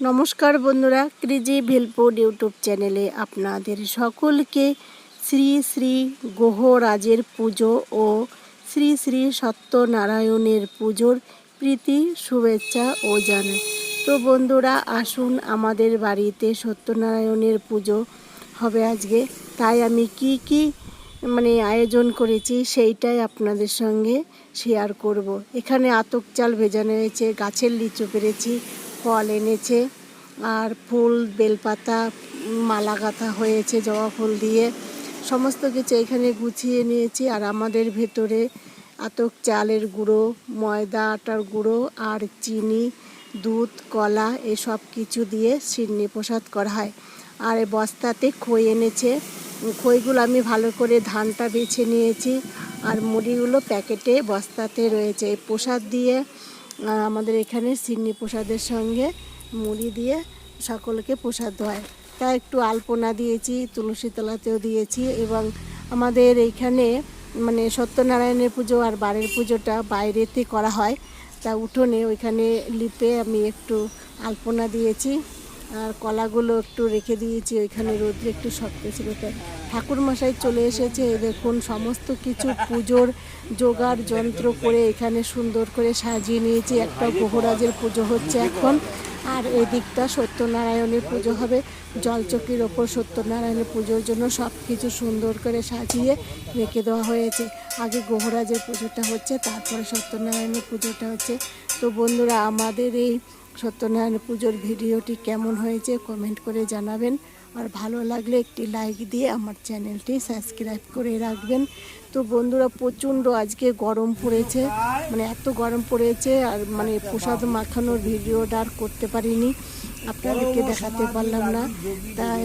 নমস্কার বন্ধুরা ক্রিজি ভিলপুর ইউটিউব চ্যানেলে আপনাদের সকলকে শ্রী শ্রী গ্রহরাজের পুজো ও শ্রী শ্রী সত্যনারায়ণের পুজোর প্রীতি, শুভেচ্ছা ও জানাই তো বন্ধুরা, আসুন আমাদের বাড়িতে সত্যনারায়ণের পুজো হবে আজকে তাই আমি কি কি মানে আয়োজন করেছি সেইটাই আপনাদের সঙ্গে শেয়ার করব। এখানে আতক চাল ভেজানো হয়েছে, গাছের লিচু পেরেছি ফল এনেছে আর ফুল, বেলপাতা মালা গাঁথা হয়েছে, জবা ফুল দিয়ে। সমস্ত কিছু এখানে গুছিয়ে নিয়েছি আর আমাদের ভেতরে আতক চালের গুঁড়ো, ময়দা আটার গুঁড়ো আর চিনি, দুধ, কলা এসব কিছু দিয়ে সিন্নি প্রসাদ করা হয়। আর বস্তাতে খই এনেছে। খইগুলো আমি ভালো করে ধানটা বেছে নিয়েছি আর মুড়িগুলো প্যাকেটে বস্তাতে রয়েছে। প্রসাদ দিয়ে আমাদের এখানে সিন্নি প্রসাদের সঙ্গে মুড়ি দিয়ে সকলকে প্রসাদ হয়। তা একটু আলপনা দিয়েছি, তুলসী তলাতেও দিয়েছি এবং আমাদের এইখানে মানে সত্যনারায়ণের পুজো আর বাড়ির পুজোটা বাইরেতে করা হয়। তা উঠোনে ওইখানে লিপে আমি একটু আলপনা দিয়েছি। আর কলাগুলো একটু রেখে দিয়েছি, ওইখানে রোদ্রে একটু শক্ত ছিল, তাই ঠাকুর মশাই চলে এসেছে। দেখুন, সমস্ত কিছু পুজোর জোগাড় যন্ত্র করে এখানে সুন্দর করে সাজিয়ে নিয়েছি। একটা গ্রহরাজের পুজো হচ্ছে এখন। আর এই দিকটা সত্যনারায়ণের পুজো হবে। জলচকির ওপর সত্যনারায়ণের পুজোর জন্য সব কিছু সুন্দর করে সাজিয়ে রেখে দেওয়া হয়েছে। আগে গ্রহরাজের পুজোটা হচ্ছে, তারপরে সত্যনারায়ণের পুজোটা হচ্ছে। তো বন্ধুরা, আমাদের এই সত্যনারায়ণ পুজোর ভিডিওটি কেমন হয়েছে কমেন্ট করে জানাবেন। আর ভালো লাগলে একটি লাইক দিয়ে আমার চ্যানেলটি সাবস্ক্রাইব করে রাখবেন। তো বন্ধুরা, প্রচণ্ড আজকে গরম পড়েছে। মানে এত গরম পড়েছে আর মানে প্রসাদ মাখানোর ভিডিওটা আর করতে পারিনি। আপনাদেরকে দেখাতে পারলাম না। তাই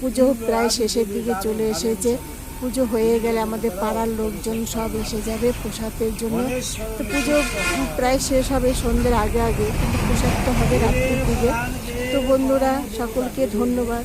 পুজো প্রায় শেষের দিকে চলে এসেছে। পুজো হয়ে গেলে আমাদের পাড়ার লোকজন সব এসে যাবে প্রসাদের জন্য। তো পুজো প্রায় শেষ হবে সন্ধ্যের আগে আগে, কিন্তু প্রসাদটা হবে রাত্রির দিকে। তো বন্ধুরা, সকলকে ধন্যবাদ।